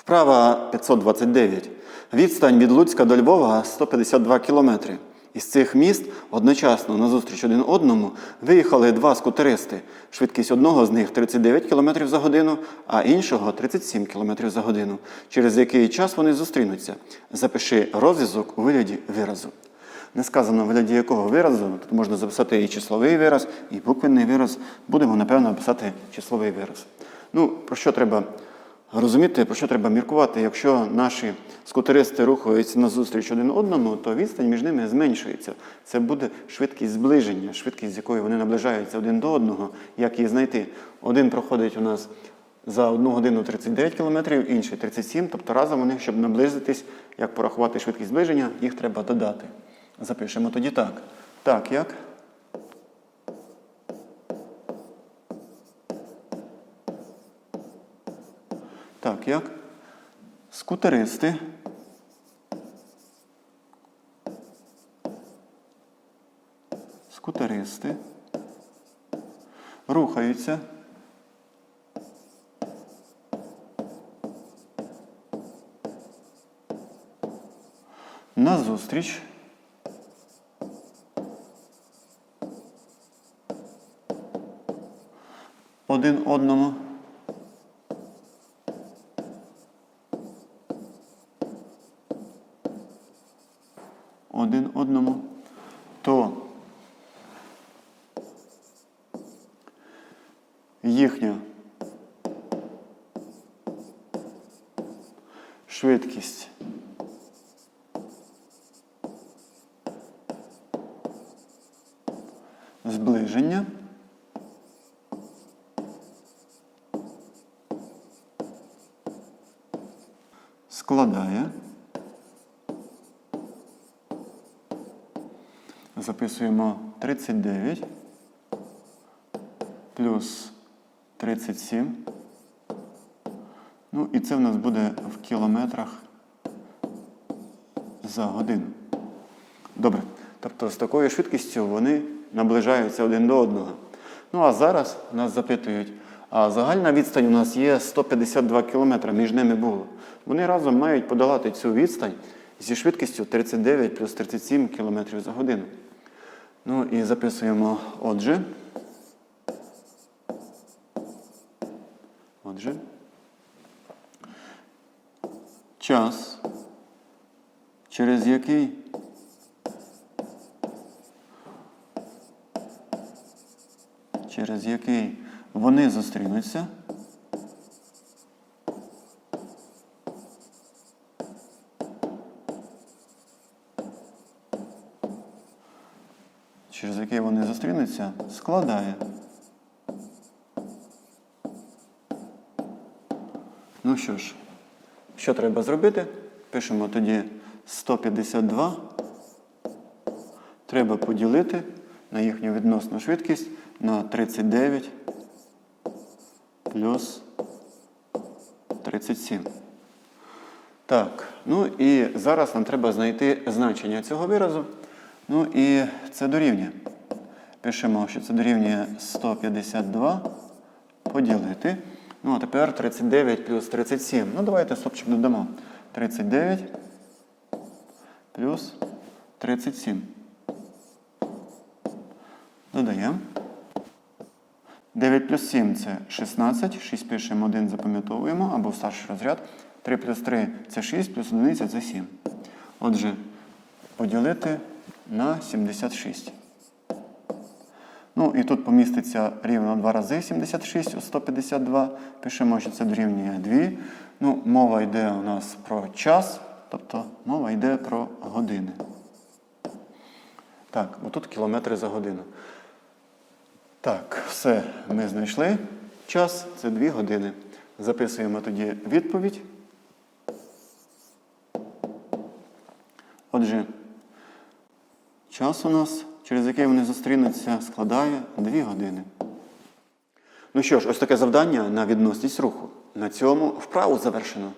Вправа 529. Відстань від Луцька до Львова 152 кілометри.Із цих міст одночасно назустріч один одному виїхали два скутеристи. Швидкість одного з них 39 км за годину, а іншого 37 км за годину. Через який час вони зустрінуться? Запиши розв'язок у вигляді виразу. Не сказано в вигляді якого виразу. Тут можна записати і числовий вираз, і буквенний вираз. Будемо, напевно, писати числовий вираз. Ну, про що треба розуміти, про що треба міркувати? Якщо наші скутеристи рухаються назустріч один одному, то відстань між ними зменшується. Це буде швидкість зближення, швидкість, з якою вони наближаються один до одного. Як її знайти? Один проходить у нас за 1 годину 39 км, інший 37, тобто разом вони, щоб наблизитись, як порахувати швидкість зближення, їх треба додати. Запишемо тоді так. Так, як? Так, як? Скутеристи. Скутеристи. Рухаються. Назустріч. Один одному. Один одному, то їхня швидкість зближення складає записуємо 39 плюс 37. Ну і це в нас буде в кілометрах за годину. Добре. Тобто з такою швидкістю вони наближаються один до одного. Ну а зараз нас запитують, а загальна відстань у нас є 152 км, між ними було. Вони разом мають подолати цю відстань зі швидкістю 39 плюс 37 км за годину. Ну і записуємо отже. Отже. Час, через який через який вони зустрінуться. Через який вони зустрінуться, складає. Ну що ж, що треба зробити? Пишемо тоді 152. Треба поділити на їхню відносну швидкість на 39 плюс 37. Так, ну і зараз нам треба знайти значення цього виразу. Ну і це дорівнює. Пишемо, що це дорівнює 152 поділити. Ну, а тепер 39 плюс 37. Ну, давайте стопчик додамо. 39 плюс 37. Додаємо. 9 плюс 7 це 16. 6 пишемо 1, запам'ятовуємо, або в старший розряд. 3 плюс 3 це 6, плюс 1 це 7. Отже, поділити на 76. Ну і тут поміститься рівно 2 рази 76 у 152. Пишемо, що це дорівнює 2. Ну, мова йде у нас про час, тобто мова йде про години. Так, отут кілометри за годину. Так, все, ми знайшли час, це 2 години. Записуємо тоді відповідь. Отже, час у нас, через який вони зустрінуться, складає 2 години. Ну що ж, ось таке завдання на відносність руху. На цьому вправу завершено.